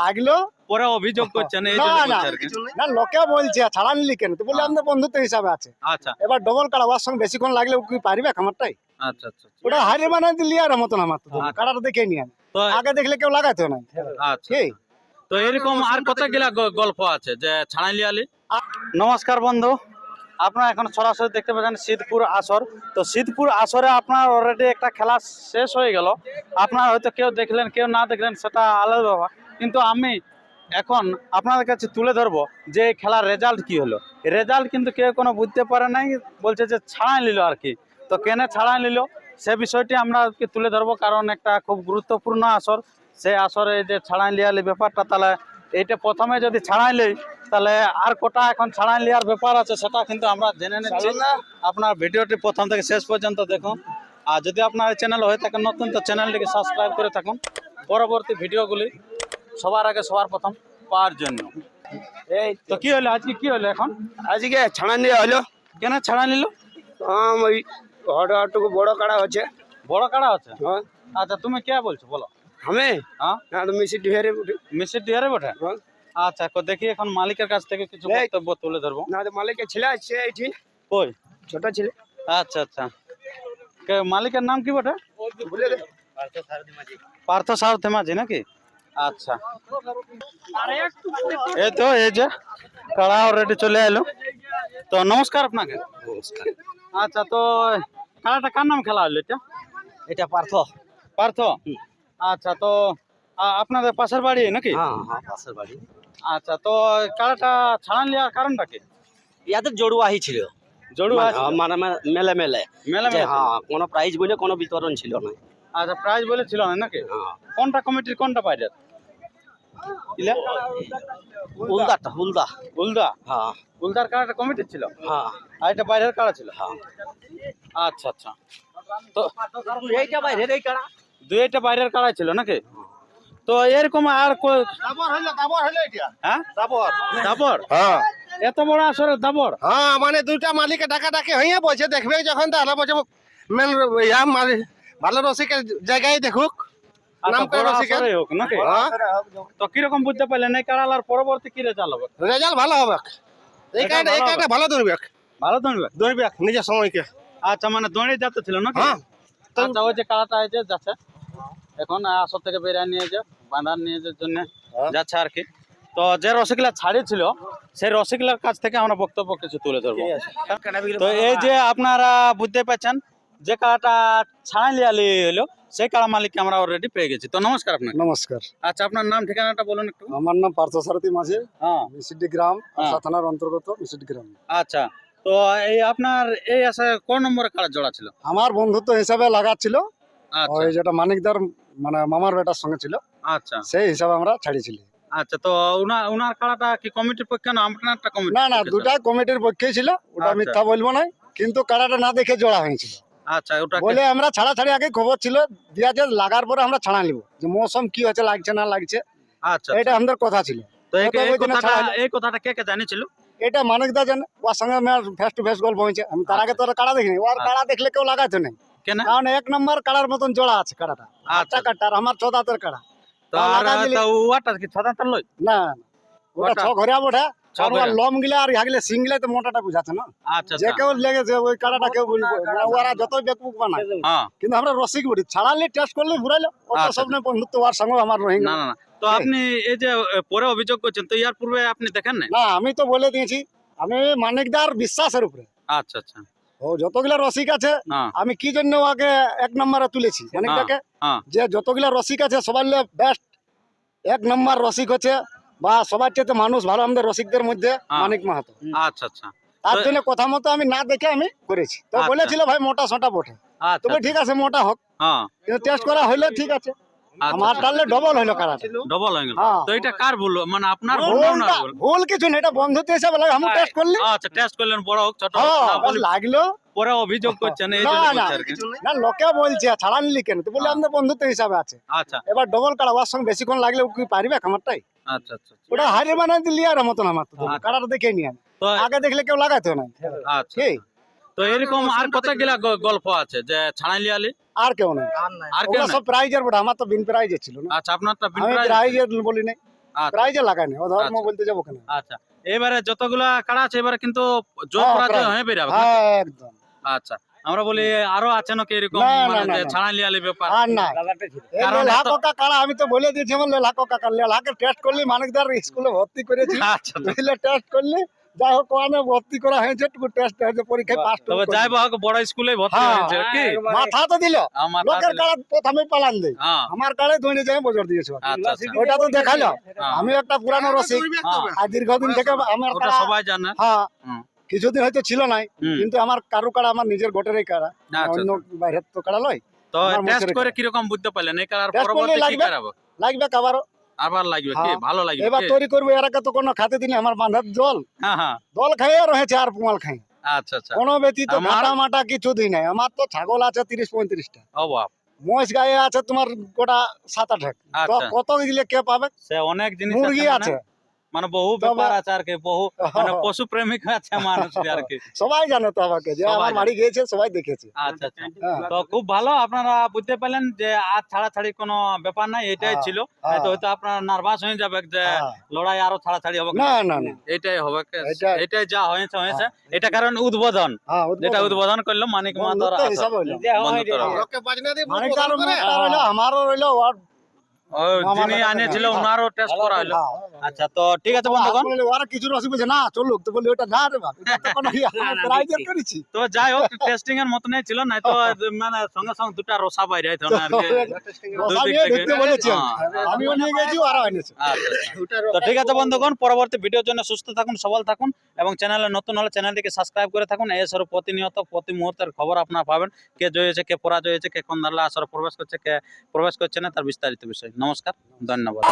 লাগল? পরে অভিযোগ করছেন এই না লোকে বলছে ছাড়া নিলি কেন তো বলে আমাদের বন্ধুত্ব হিসাবে আছে। আচ্ছা। এবার ডবল কাড়া ওর সঙ্গে বেশিক্ষণ লাগলে ও কি পারবে খামারটাই? আচ্ছা আচ্ছা আচ্ছা। ওটা হারে বানাই দিলি আর মতন আমার তো। আচ্ছা। কাড়াটা দেখে নিয়ে তো আগে দেখলে কেউ না। আচ্ছা। তো এরকম আর কত গেলা গ- গল্প আছে যে ছাড়াই লিয়ালি নমস্কার বন্ধু। আপনারা এখন সরাসরি দেখতে পাচ্ছেন শীতপুর আসর। তো শীতপুর আসরে আপনার অলরেডি একটা খেলা শেষ হয়ে গেল। আপনার হয়তো কেউ দেখলেন, কেউ না দেখলেন, সেটা আলাদা ব্যাপার। কিন্তু আমি এখন আপনাদের কাছে তুলে ধরবো যে খেলার রেজাল্ট কি হলো। রেজাল্ট কিন্তু কেউ কোনো বুঝতে পারে নাই, বলছে যে ছাড়াই নিল আর কি। তো কেন ছাড়াই নিল? সে বিষয়টি আমরা তুলে ধরবো, কারণ একটা খুব গুরুত্বপূর্ণ আসর। সেই আসরে যে ছাড়াই লিয়ালি ব্যাপারটা তাহলে এইটা প্রথমে যদি ছাড়াই লই তাহলে আর কোটা এখন ছাড়াই নেওয়ার ব্যাপার আছে সেটা কিন্তু আমরা জেনে নিচ্ছি। আপনার ভিডিওটি প্রথম থেকে শেষ পর্যন্ত দেখুন। আর যদি আপনার চ্যানেল হয়ে থাকে নতুন তো চ্যানেলটিকে সাবস্ক্রাইব করে থাকুন। পরবর্তী ভিডিওগুলি সবার আগে সবার প্রথম পাওয়ার জন্য। এই তো। কি হলো? আজকে কি হলো এখন? আজকে ছাড়া দেওয়া হলো। কেন ছাড়া নিল? ওই হটটুকু বড় কাড়া হচ্ছে। বড় কাড়া আছে হ্যাঁ। আচ্ছা তুমি কে বলছো? বলো। আমি? হ্যাঁ। ঢেরে উঠে মিষ্টি ডিয়ারে বটে? হ্যাঁ। আচ্ছা তো দেখি এখন মালিকের কাছ থেকে কিছু। বক্তব্য তুলে ধরবো। না মালিকের ছেলে আছে এইটি কই? ছোট ছেলে। আচ্ছা আচ্ছা। কে মালিকের নাম কি বটে? পার্থ সারথে মাঝি নাকি? আচ্ছা। এই তো এই যে কাড়া অলরেডি চলে এলো। তো নমস্কার আপনাকে। আচ্ছা তো কাড়াটা কার নাম খেলা হলো এটা? এটা পার্থ। পার্থ? আচ্ছা তো আপনাদের পাশের বাড়ি নাকি? হ্যাঁ হ্যাঁ পাশের বাড়ি। আচ্ছা তো কাড়াটা ছাড়ান নেওয়ার কারণটা কি? ইয়াদের জড়ুয়াহি ছিল জড়ু আছে মানে মেলে মেলে। মেলা মেলা। হ্যাঁ কোনো প্রাইজ বলে কোনো বিতরণ ছিল না। আচ্ছা প্রাইজ বলেছিল না নাকি? হ্যাঁ। কোনটা কমিটির কোনটা বাইরের ইলা? হুলদাটা হুলদা উলদা? হ্যাঁ। উলদার কাড়াটা কমিটির ছিল? হ্যাঁ। আর এটা বাইরের কাড়া ছিল? হ্যাঁ। আচ্ছা আচ্ছা। তো এইটা বাইরে এই কাড়া দুইটা বাইরের কাড়াই ছিল নাকি? তো এরকম আর দাবর হইল দাবর হইল এটা হ্যাঁ? দাবর। দাবর? হ্যাঁ। এত বড় আসরে দাবর? হ্যাঁ মানে দুইটা মালিকে ডাকা ডাকে হইয়া বলছে দেখবে যখন তাহলে বলছে মেন ইয়া মালিক ভালো রসিকের জায়গায় দেখুক। আচ্ছা, হ্যাঁ। তো কীরকম বুঝতে পারলেন এই কাড়ালার পরবর্তী কি রেজাল্ট হবে? রেজাল্ট ভালো হবে। এই এই ভালো ভালো দৌড়বে ভালো দৌড়বে দৌড়বে নিজের সময়কে। আচ্ছা মানে দৌড়ে যাতে ছিল হ্যাঁ। তো- আচ্ছা ওই যে কাড়াটা যে যাচ্ছে। এখন আসর থেকে বেরিয়ে নিয়ে যে বাঁধার নিয়ে জন্য হ্যাঁ। যাচ্ছে আর কি। তো যে রসিকলা ছাড়িয়েছিল সেই রসিকলার কাছ থেকে আমরা বক্তব্য কিছু তুলে ধরবো। তো এই যে আপনারা বুঝতে পারছেন যে কাড়াটা ছাড়াই লিয়ালি হলো সেই কাড়া মালিককে আমরা অলরেডি পেয়ে গেছি। তো নমস্কার আপনার নমস্কার। আচ্ছা আপনার নাম ঠিকানাটা বলুন একটু। আমার নাম পার্থসারথী মাঝি হ্যাঁ। মিসিডি গ্রাম হ্যাঁ। আশা থানার অন্তর্গত মিসিডি গ্রাম। আচ্ছা তো এই আপনার এই আসে কোন নম্বরে কাড়া জোড়া ছিল? আমার বন্ধুত্ব হিসাবে লাগাচ্ছিল। আচ্ছা। ওই যেটা মানিকদার মানে মামার বেটার সঙ্গে ছিল। আচ্ছা। সেই হিসাবে আমরা ছাড়িয়েছিলি। আচ্ছা তো উনার উনার কাড়াটা কি কমিটির পক্ষে না আপনারটা কমিটি না না দুটা কমিটির পক্ষেই ছিল ওটা আচ্ছা। মিথ্যা বলব না কিন্তু কাড়াটা না দেখে জোড়া হয়েছিল। আচ্ছা ওটা বলে আমরা ছাড়া ছাড়ি আগে খবর ছিল দিয়া যে লাগার পরে আমরা ছাড়া নিব যে মৌসুম কি হচ্ছে লাগছে না লাগছে আচ্ছা এটা আমাদের কথা ছিল। তো এই- কথাটা কে কে জানিয়েছিল এটা মানিকদা জানে ওর সঙ্গে আমার ফেস টু ফেস গল্প হয়েছে আমি তার আগে তো কাড়া দেখিনি ওর আচ্ছা। কাড়া দেখলে কেউ লাগাইতো না কেন? কারণ এক নম্বর কাড়ার মতন জোড়া আছে কাড়াটা আচ্ছা। আচ্ছা কাটার আমার ছ দাঁতের কাড়া। তো তা আর লাগা দিলি। তো ওয়াটার কি ছদা তার লই? না না, ওটা ওটা- ছ ঘরিয়া ওঠে আর লম গিলা আর হাগলে সিংলে তো মোটাটা বুঝাচ্ছে না। আচ্ছা যে আচ্ছা কেউ লেগেছে ওই কাড়াটা কেউ বুঝব ওরা যতই বেকুক বানায় কিন্তু আমরা রসিক বলি ছাড়ালে টেস্ট করলে ঘুরাইলো। আচ্ছা। সব নেই বন্ধুত্ব ওর সঙ্গে আমার রহিং না না। না তো আপনি এই যে পরে অভিযোগ করছেন তো ইয়ার পূর্বে আপনি দেখেন না না আমি তো বলে দিয়েছি। আমি মানিকদার বিশ্বাসের উপরে। আচ্ছা আচ্ছা। ও যতগুলা রসিক আছে হ্যাঁ। আমি কি জন্য ওকে এক নম্বরে তুলেছি? মানিকদাকে? হ্যাঁ। যে যতগুলা রসিক আছে সবার বেস্ট এক নম্বর রসিক হচ্ছে বা সবার চাইতে মানুষ ভালো আমাদের রসিকদের মধ্যে হ্যাঁ। মানিক মাহাতো। আচ্ছা আচ্ছা। তার জন্য কথা মতো আমি না দেখে আমি করেছি। তো আচ্ছা। বলেছিল ভাই মোটা সোটা বটে। আচ্ছা তবে ঠিক আছে মোটা হোক। হ্যাঁ। টেস্ট করা হইলে ঠিক আছে। আচ্ছা আমার টানলে ডবল হইল কারাটা ডবল হয়ে গেল। হ্যাঁ। তো এটা কার ভুল? মানে আপনার ভুল না ভুল? ভুল কিছু না এটা বন্ধুত্ব হিসাবে লাগে আমি টেস্ট করলি? আচ্ছা টেস্ট করলেন বড় হোক ছোট হোক না বাস বলি। লাগল। পরে অভিযোগ করছেন এই জন্য না, বলছি আর কি। না লোকে বলছে ছাড়া নিলি কেন? তো বলে। আমাদের বন্ধুত্ব হিসাবে আছে। আচ্ছা। এবার ডবল কাড়া ওর সঙ্গে বেশিক্ষণ লাগলে কি পারবে খামারটাই আচ্ছা আচ্ছা। ওটা হারে বানাই দিলি আর মতন আমার তো। কাড়াটা দেখে নিয়ে তো আগে দেখলে কেউ লাগাইতো না। আচ্ছা। তো এরকম আর কতগুলা গল্প আছে যে ছাড়াইলি আলি? আর কেউ নেই। আর কেউ? সব প্রাইজের বটে আমার তো বিন প্রাইজের ছিল না। আচ্ছা আপনারটা বিন আমি প্রাইজ? প্রাইজের বলি নাই। আচ্ছা। প্রাইজে লাগাই নাই। ও ধর্ম আচ্ছা। বলতে যাব কেন? আচ্ছা। এবারে যতগুলা কাড়া আছে এবারে কিন্তু জোর পরাজয়। হয়ে বেরাবে হ্যাঁ একদম। আচ্ছা। আমরা বলি আরও আছে নাকি এরকম না, না, মানে না, যে না। আলি ব্যাপার? আর না। কারণ লেলা এত- কাড়া আমি তো বলে দিয়েছি আমার লেলা কোকা কাড়া লেলাকে টেস্ট করলি মানিকদার স্কুলে ভর্তি করেছি। আচ্ছা। আচ্ছা। টেস্ট করলি যাই হোক ওখানে ভর্তি করা হয়েছে টুকু টেস্ট হয়েছে পরীক্ষায় পাস তবে যাই হোক বড় স্কুলে ভর্তি হ্যাঁ। হয়েছে কি? মাথা তো দিল। লোকের কাড়া প্রথমে পালান হ্যাঁ। আমার কাড়ে যাই বজর দিয়েছে। আচ্ছা আচ্ছা। ওটা তো দেখাল। হ্যাঁ। আমি একটা পুরানো রসিক। হ্যাঁ। আর দীর্ঘদিন থেকে আমার কাড়া সবাই জানে। হ্যাঁ। কিছুদিন হয়তো ছিল নাই কিন্তু আমার কারু কাড়া আমার নিজের গোটেরই কাড়া। আচ্ছা অন্য বাইরের তো কাড়া লয়। তো টেস্ট করে কাড়া। কীরকম বুঝতে পারলেন? এই কালার পরবর্তী কি লাগবে। করাবো লাগবে আবারও আবার লাগবে কি? হ্যাঁ। ভালো লাগবে এবার তৈরি করব এর আগে তো কোনো খাতে দিনে আমার বাঁধার জল। জল খাই খাইয়ে রয়েছে আর পুমাল খাই। আচ্ছা আচ্ছা। কোনো ব্যতীত মাটা মাটা কিছু দিই নাই। আমার তো ছাগল আছে তিরিশ পঁয়ত্রিশটা। ও বাপ। মহিষ গায়ে আছে তোমার গোটা সাত আট আচ্ছা। কত দিলে কে পাবে? সে অনেক জিনিস মুরগি মানে, আছে। মানে বহু ব্যাপার আছে আর কি বহু মানে পশু প্রেমিক আছে মানুষ আর কি। সবাই জানে তো আমাকে যে আমার বাড়ি গিয়েছে সবাই দেখেছে। আচ্ছা আচ্ছা। তো খুব ভালো আপনারা বুঝতে পারলেন যে আর ছাড়াছাড়ি কোনো ব্যাপার নাই এটাই হ্যাঁ, ছিল। হ্যাঁ। হয়তো আপনার নার্ভাস হয়ে যাবে যে হ্যাঁ। লড়াই আরও ছাড়াছাড়ি হবে না না না। এটাই হবে এটাই- যা হয়েছে হয়েছে। এটা কারণ উদ্বোধন। যেটা উদ্বোধন। করল মানিক মাদর বন্ধুত্ব হিসাবে হইল। লোককে বাজনা দিয়ে মানে বলব তার করে। মুখটা রইল আমারও রইল ওর যিনি আনিয়েছিল হ্যাঁ। ওনারও টেস্ট করা হলো হ্যাঁ। আচ্ছা তো ঠিক আছে বন্ধুগণ ওরা কিছু রসি না চলুক তো বলি ওটা না রে বাপ এটা তো কোনো আমি প্রাইজের করেছি তো যাই হোক টেস্টিং এর ছিল না তো মানে সঙ্গে সঙ্গে দুটা রসা বাইরে না আর কি আমি। হ্যাঁ। নিয়ে গেছি ওরাও এনেছে আচ্ছা, আচ্ছা। তো ঠিক আছে বন্ধুগণ পরবর্তী ভিডিওর জন্য সুস্থ থাকুন সবল থাকুন এবং চ্যানেলে নতুন হলে চ্যানেলটিকে সাবস্ক্রাইব করে থাকুন। এই সব প্রতিনিয়ত, প্রতি মুহূর্তের খবর আপনারা পাবেন। কে জয়েছে কে পরাজয় হয়েছে, কে কোন দলে আসরে প্রবেশ করছে, কে প্রবেশ করছে না, তার বিস্তারিত বিষয়। নমস্কার, ধন্যবাদ।